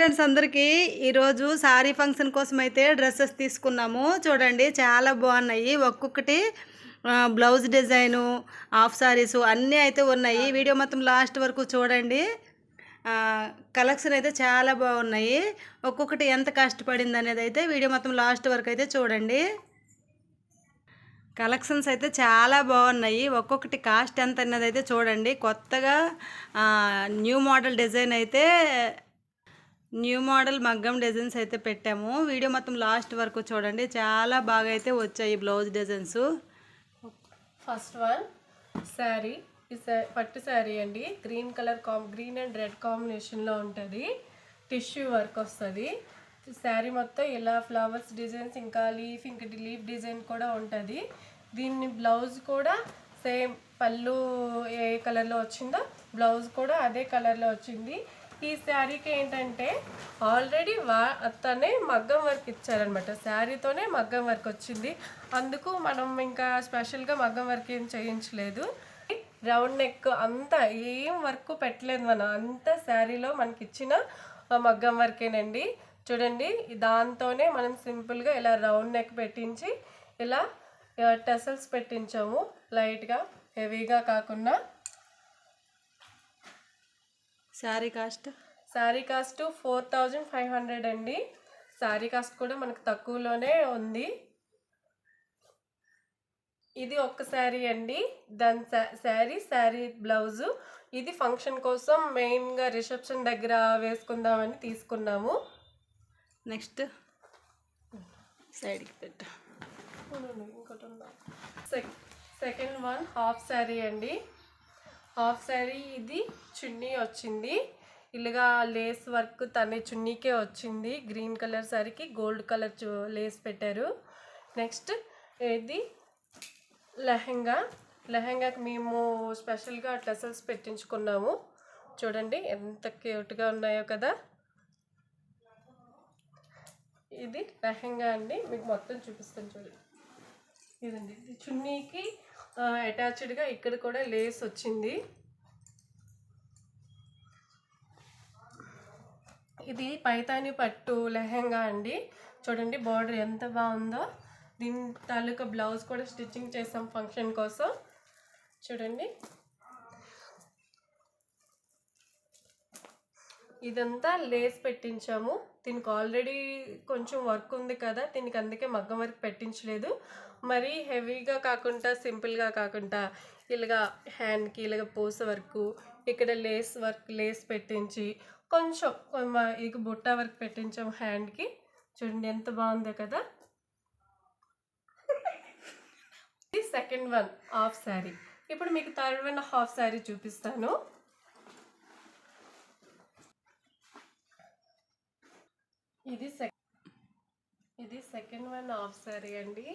Friends అందరికీ ఈరోజు sorry function కోసం అయితే డ్రెస్సెస్ తీసుకున్నాము. చూడండి చాలా బాగున్నాయి. ఒక్కొక్కటి బ్లౌజ్ డిజైను హాఫ్ సారీస్ అన్నీ అయితే ఉన్నాయి. వీడియో మొత్తం లాస్ట్ వరకు చూడండి. కలెక్షన్ అయితే చాలా బాగున్నాయి. ఒక్కొక్కటి ఎంత కష్టపడింది అనేది అయితే వీడియో మొత్తం లాస్ట్ వరకు అయితే చూడండి. కలెక్షన్స్ అయితే చాలా బాగున్నాయి. ఒక్కొక్కటి కాస్ట్ ఎంత అన్నది అయితే చూడండి. కొత్తగా న్యూ మోడల్ డిజైన్ అయితే న్యూ మోడల్ మగ్గం డిజైన్స్ అయితే పెట్టాము. వీడియో మొత్తం లాస్ట్ వరకు చూడండి. చాలా బాగా అయితే వచ్చాయి blouse designs. First one sari. ఈ పట్టు శారీ అండి. గ్రీన్ కలర్ కాం గ్రీన్ అండ్ రెడ్ కాంబినేషన్లో ఉంటుంది. టిష్యూ వర్క్ వస్తుంది. శారీ మొత్తం ఇలా ఫ్లవర్స్ డిజైన్స్ ఇంకా లీఫ్ ఇంకా లీఫ్ డిజైన్ కూడా ఉంటుంది. దీన్ని బ్లౌజ్ కూడా సేమ్ పళ్ళు ఏ కలర్లో వచ్చిందో బ్లౌజ్ కూడా అదే కలర్లో వచ్చింది. ఈ శారీకి ఏంటంటే ఆల్రెడీ వా తనే మగ్గం వర్క్ ఇచ్చారనమాట శారీతోనే మగ్గం వర్క్ వచ్చింది అందుకు మనం ఇంకా స్పెషల్గా మగ్గం వర్క్ ఏం చేయించలేదు. రౌండ్ నెక్ అంతా ఏం వర్క్ పెట్టలేదు మనం అంతా శారీలో మనకి ఇచ్చిన మగ్గం వర్కేనండి. చూడండి దాంతోనే మనం సింపుల్గా ఇలా రౌండ్ నెక్ పెట్టించి ఇలా టెసల్స్ పెట్టించాము. లైట్గా హెవీగా కాకుండా sari cost? Sari cost four thousand five hundred అండి. శారీ కాస్ట్ కూడా మనకు తక్కువలోనే ఉంది. ఇది ఒక్క శారీ అండి. దాని శారీ శారీ బ్లౌజు. ఇది ఫంక్షన్ కోసం మెయిన్గా రిసెప్షన్ దగ్గర వేసుకుందామని తీసుకున్నాము. నెక్స్ట్. సైడ్కి పెట్టు. ఇంకోటి ఉందా? Sec second one half sari అండి. హాఫ్ శారీ ఇది చున్నీ వచ్చింది. ఇలాగా లేస్ వర్క్ తన చున్నీకే వచ్చింది. గ్రీన్ కలర్ శారీకి గోల్డ్ కలర్ లేస్ పెట్టారు. నెక్స్ట్ ఇది లెహంగా. లెహంగాకి మేము స్పెషల్గా టెసల్స్ పెట్టించుకున్నాము. చూడండి ఎంత క్యూట్గా ఉన్నాయో కదా. ఇది లెహంగా అండి. మీకు మొత్తం చూపిస్తాను చూడండి. ఇదండి. ఇది చున్నీకి అటాచ్డ్గా ఇక్కడ కూడా లేస్ వచ్చింది. ఇది పైతాని పట్టు లెహంగా అండి. చూడండి బార్డర్ ఎంత బాగుందో. దీని తాలూకా బ్లౌజ్ కూడా స్టిచ్చింగ్ చేసాం ఫంక్షన్ కోసం. చూడండి. ఇదంతా లేస్ పెట్టించాము. దీనికి ఆల్రెడీ కొంచెం వర్క్ ఉంది కదా దీనికి అందుకే మగ్గం వర్క్ పెట్టించలేదు. మరీ హెవీగా కాకుండా సింపుల్గా కాకుండా ఇలాగా హ్యాండ్కి ఇలాగ పూస వర్క్ ఇక్కడ లేస్ వర్క్ లేస్ పెట్టించి కొంచెం ఇక బుట్ట వర్క్ పెట్టించాం హ్యాండ్కి. చూడండి ఎంత బాగుందో కదా. ఇది సెకండ్ వన్ హాఫ్ శారీ. ఇప్పుడు మీకు థర్డ్ వన్ హాఫ్ శారీ చూపిస్తాను. ఇది సెకండ్ ఇది సెకండ్ వన్ హాఫ్ శారీ అండి.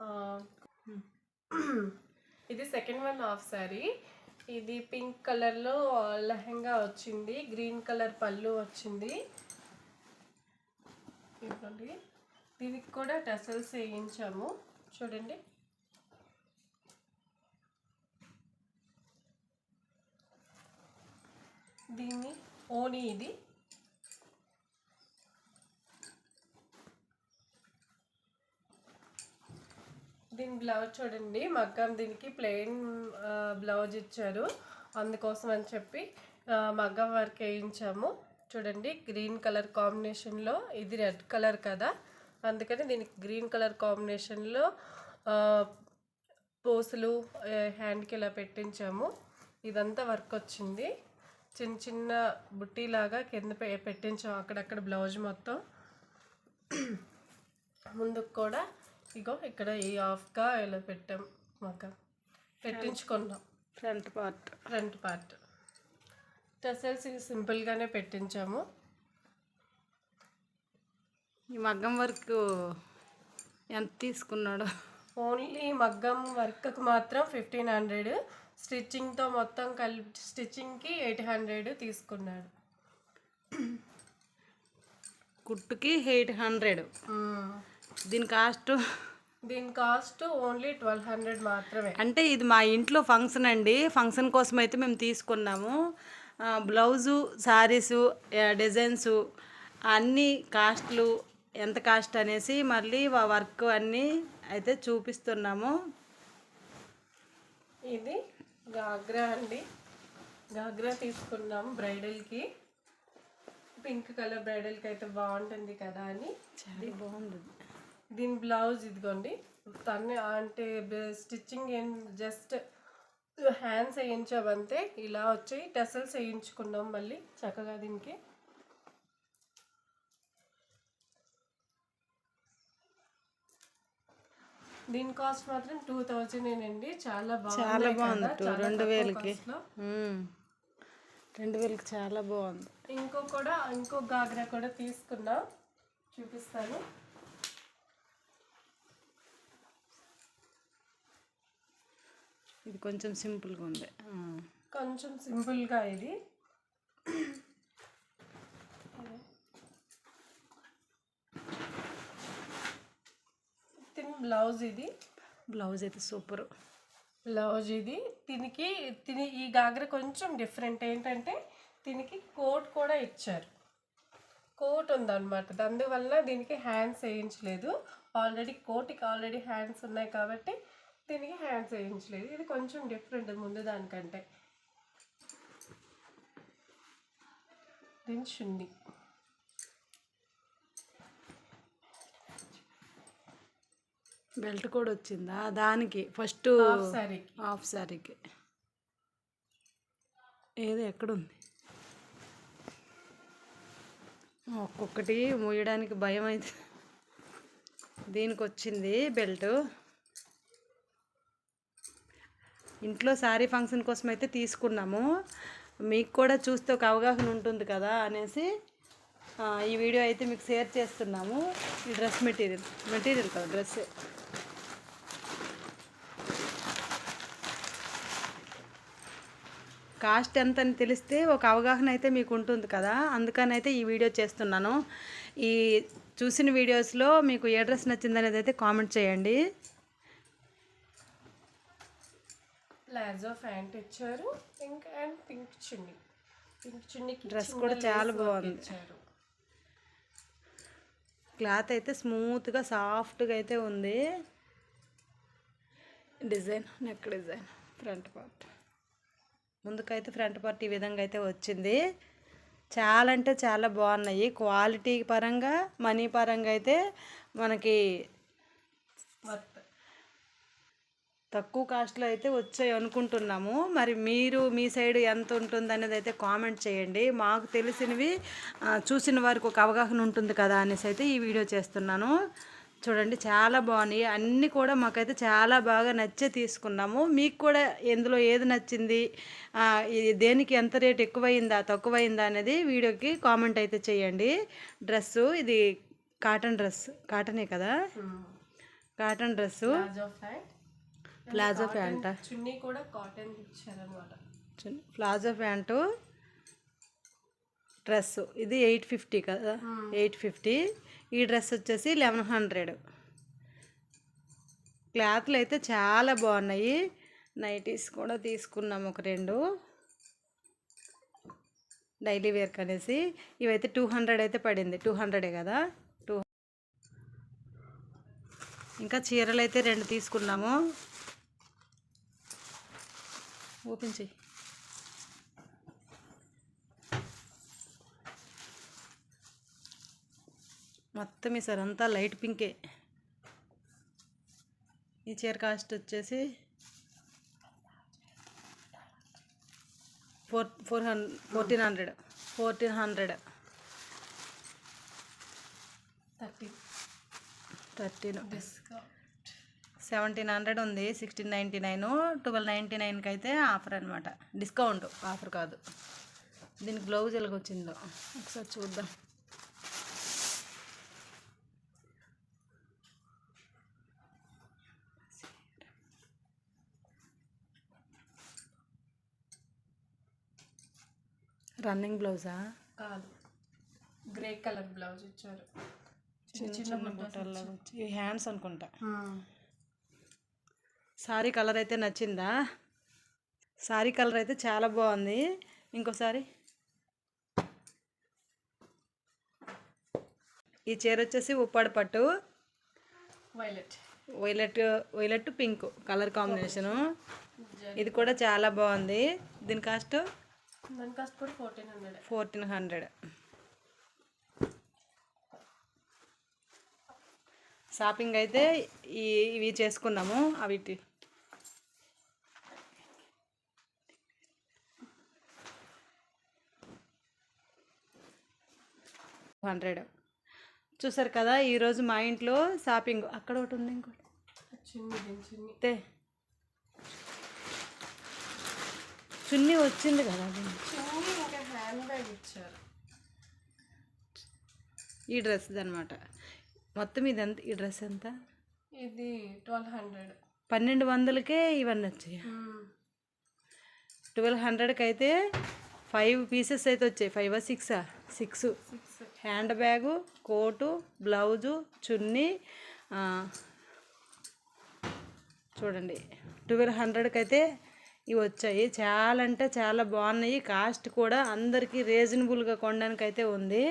ఇది సెకండ్ వన్ హాఫ్ శారీ ఇది పింక్ కలర్లో లెహంగా వచ్చింది. గ్రీన్ కలర్ పళ్ళు వచ్చింది. ఇవ్వండి దీనికి కూడా టెసల్స్ వేయించాము. చూడండి. దీన్ని ఓని ఇది దీని బ్లౌజ్ చూడండి. మగ్గం దీనికి ప్లెయిన్ బ్లౌజ్ ఇచ్చారు. అందుకోసం అని చెప్పి మగ్గం వర్క్ వేయించాము. చూడండి గ్రీన్ కలర్ కాంబినేషన్లో ఇది రెడ్ కలర్ కదా. అందుకని దీనికి గ్రీన్ కలర్ కాంబినేషన్లో పూసలు హ్యాండ్కి ఇలా పెట్టించాము. ఇదంతా వర్క్ వచ్చింది. చిన్న చిన్న బుట్టీలాగా కింద పె- పెట్టించాము అక్కడక్కడ బ్లౌజ్ మొత్తం. ముందుకు కూడా ఇగో ఇక్కడ ఈ హాఫ్గా ఇలా పెట్టాం. మాకు పెట్టించుకున్నాం. Front part front part tassels సింపుల్గానే పెట్టించాము. ఈ మగ్గం వర్క్ ఎంత తీసుకున్నాడు. ఓన్లీ మగ్గం వర్క్కి మాత్రం ఫిఫ్టీన్ హండ్రెడ్. స్టిచ్చింగ్తో మొత్తం కలిపి స్టిచ్చింగ్కి ఎయిట్ హండ్రెడ్ తీసుకున్నాడు. కుట్టుకి ఎయిట్ హండ్రెడ్. దీని కాస్ట్? దీని కాస్ట్ ఓన్లీ ట్వెల్వ్ హండ్రెడ్ మాత్రమే. అంటే ఇది మా ఇంట్లో ఫంక్షన్ అండి. ఫంక్షన్ కోసం అయితే మేము తీసుకున్నాము. బ్లౌజు శారీసు డిజైన్సు అన్ని కాస్ట్లు ఎంత కాస్ట్ అనేసి మళ్ళీ వర్క్ అన్నీ అయితే చూపిస్తున్నాము. ఇది గాగ్రా అండి. గాగ్రా తీసుకున్నాం బ్రైడల్కి. పింక్ కలర్ బ్రైడల్కి అయితే బాగుంటుంది కదా అని. చాలా బాగుంది దీని బ్లౌజ్ ఇదిగోండి. తను అంటే స్టిచ్చింగ్ ఏం జస్ట్ హ్యాండ్స్ వేయించామంతే. ఇలా వచ్చి టెసల్స్ వేయించుకున్నాం మళ్ళీ చక్కగా దీనికి. దీని కాస్ట్ మాత్రం టూ థౌజండ్ అండి చాలా చాలా బాగుంది రెండు వేలకి. రెండు వేలకి చాలా బాగుంది. ఇంకో కూడా ఇంకో గాగ్రా కూడా తీసుకున్నా. చూపిస్తాను. ఇది కొంచెం సింపుల్గా ఉంది. కొంచెం సింపుల్గా ఇది. తిన్ బ్లౌజ్ ఇది. బ్లౌజ్ అయితే సూపర్. బ్లౌజ్ ఇది. దీనికి తిని ఈ గాగ్ర కొంచెం డిఫరెంట్. ఏంటంటే దీనికి కోట్ కూడా ఇచ్చారు. కోట్ ఉందన్నమాట. అందువల్ల దీనికి హ్యాండ్స్ వేయించలేదు. ఆల్రెడీ కోట్కి ఆల్రెడీ హ్యాండ్స్ ఉన్నాయి కాబట్టి దీనికి హ్యాండ్స్ వేయించలేదు ఇది కొంచెం డిఫరెంట్ ముందు దానికంటే. దీని చున్నీ బెల్ట్ కూడా వచ్చిందా? దానికి ఫస్ట్ హాఫ్ సారీకి హాఫ్ శారీకి ఏది ఎక్కడుంది? ఒక్కొక్కటి మోయడానికి భయం అయితే దీనికి వచ్చింది బెల్ట్. ఇంట్లో శారీ ఫంక్షన్ కోసం అయితే తీసుకున్నాము. మీకు కూడా చూస్తే ఒక అవగాహన ఉంటుంది కదా అనేసి ఈ వీడియో అయితే మీకు షేర్ చేస్తున్నాము. ఈ డ్రెస్ మెటీరియల్ మెటీరియల్ కదా డ్రెస్ కాస్ట్ ఎంత అని తెలిస్తే ఒక అవగాహన అయితే మీకు ఉంటుంది కదా. అందుకని అయితే ఈ వీడియో చేస్తున్నాను. ఈ చూసిన వీడియోస్లో మీకు ఏ డ్రెస్ నచ్చిందనేది అయితే కామెంట్ చేయండి. ప్లాజో ప్యాంట్ ఇచ్చారు pink and pink chunni. Pink చున్నీకి చిన్న కూడా lace చాలా బాగుంది. ఇచ్చారు క్లాత్ అయితే స్మూత్గా సాఫ్ట్గా అయితే ఉంది. Design neck design front part. ముందుకైతే ఫ్రంట్ పార్ట్ ఈ విధంగా అయితే వచ్చింది. చాలా అంటే చాలా బాగున్నాయి. క్వాలిటీ పరంగా మనీ పరంగా అయితే మనకి వర్త్ తక్కువ కాస్ట్లో అయితే వచ్చాయి అనుకుంటున్నాము. మరి మీరు మీ సైడ్ ఎంత ఉంటుంది అనేది అయితే కామెంట్ చేయండి. మాకు తెలిసినవి చూసిన వారికి ఒక అవగాహన ఉంటుంది కదా అనేసి అయితే ఈ వీడియో చేస్తున్నాను. చూడండి చాలా బాగున్నాయి. అన్నీ కూడా మాకైతే చాలా బాగా నచ్చే తీసుకున్నాము. మీకు కూడా ఎందులో ఏది నచ్చింది? దేనికి ఎంత రేట్ ఎక్కువైందా తక్కువైందా అనేది వీడియోకి కామెంట్ అయితే చేయండి. డ్రెస్సు ఇది కాటన్ డ్రెస్ కాటనే కదా? Cotton dress. Palazzo pant chunni కూడా కాటన్ ఇచ్చారనమాట ప్లాజో ప్యాంటు డ్రెస్ ఇది ఎయిట్ ఫిఫ్టీ కదా? ఎయిట్ ఫిఫ్టీ ఈ డ్రెస్ వచ్చేసి లెవెన్ హండ్రెడ్ క్లాత్లు అయితే చాలా బాగున్నాయి. నైటీస్ కూడా తీసుకున్నాం ఒక రెండు. డైలీ వేర్క్ అనేసి. ఇవైతే టూ హండ్రెడ్ అయితే పడింది. టూ హండ్రెడే కదా? టూ ఇంకా చీరలు అయితే రెండు తీసుకున్నాము. ఓపెన్ చెయ్యి మొత్తం ఈ సార్ అంతా లైట్ పింకే. ఈ చీర కాస్ట్ వచ్చేసి four four hundred fourteen hundred fourteen hundred. Thirty thirteen. Discount. Seventeen hundred ఉంది sixteen ninety nine twelve ninety నైన్కి అయితే ఆఫర్ అనమాట డిస్కౌంట్ ఆఫర్ కాదు. దీనికి బ్లౌజ్ ఎలాగొచ్చిందో ఒకసారి చూద్దాం. రన్నింగ్ బ్లౌజా? కాదు. గ్రే కలర్ బ్లౌజ్ ఇచ్చారు. చిన్న వచ్చి ఈ హ్యాండ్స్ అనుకుంటా. సారీ కలర్ అయితే నచ్చిందా? సారీ కలర్ అయితే చాలా బాగుంది. ఇంకోసారి. ఈ చీర వచ్చేసి ఉప్పాడు పట్టు. Violet violet violet pink colour combination. ఇది కూడా చాలా బాగుంది. దీని కాస్ట్? దాని కాస్ట్ కూడా fourteen hundred fourteen hundred. Shopping అయితే ఇవి చేసుకున్నాము. అవి హండ్రెడ్. చూసారు కదా ఈరోజు మా ఇంట్లో షాపింగ్. అక్కడ ఒకటి ఉంది ఇంకోటి. తే. చున్నీ వచ్చింది కదా ఈ డ్రెస్ అనమాట మొత్తం ఇది ఎంత ఈ డ్రెస్ ఎంత? ఇది ట్వెల్వ్ హండ్రెడ్. పన్నెండు వందలకే ఇవన్నీ వచ్చాయి? ట్వెల్వ్ హండ్రెడ్కి అయితే ఫైవ్ పీసెస్ అయితే వచ్చాయి. Five six. Six. Hand bag coat blouse chunni చూడండి. ట్వెల్వ్ హండ్రెడ్కి అయితే ఇవి వచ్చాయి. చాలా అంటే చాలా బాగున్నాయి. కాస్ట్ కూడా అందరికీ రీజనబుల్గా కొనడానికి అయితే ఉంది.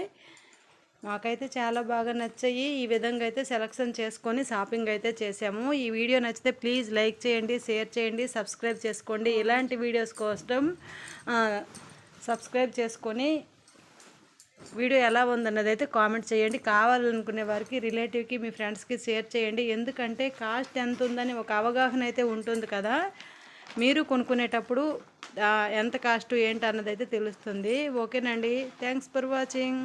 మాకైతే చాలా బాగా నచ్చాయి. ఈ విధంగా అయితే సెలక్షన్ చేసుకొని షాపింగ్ అయితే చేసాము ఈ వీడియో నచ్చితే ప్లీజ్ లైక్ చేయండి షేర్ చేయండి సబ్స్క్రైబ్ చేసుకోండి. ఇలాంటి వీడియోస్ కోసం సబ్స్క్రైబ్ చేసుకొని వీడియో ఎలా ఉందన్నది అయితే కామెంట్ చేయండి. కావాలనుకునే వారికి రిలేటివ్కి మీ ఫ్రెండ్స్కి షేర్ చేయండి. ఎందుకంటే కాస్ట్ ఎంత ఉందని ఒక అవగాహన అయితే ఉంటుంది కదా. మీరు కొనుక్కునేటప్పుడు ఎంత కాస్ట్ ఏంటి అన్నది అయితే తెలుస్తుంది. ఓకేనండి. Thanks for watching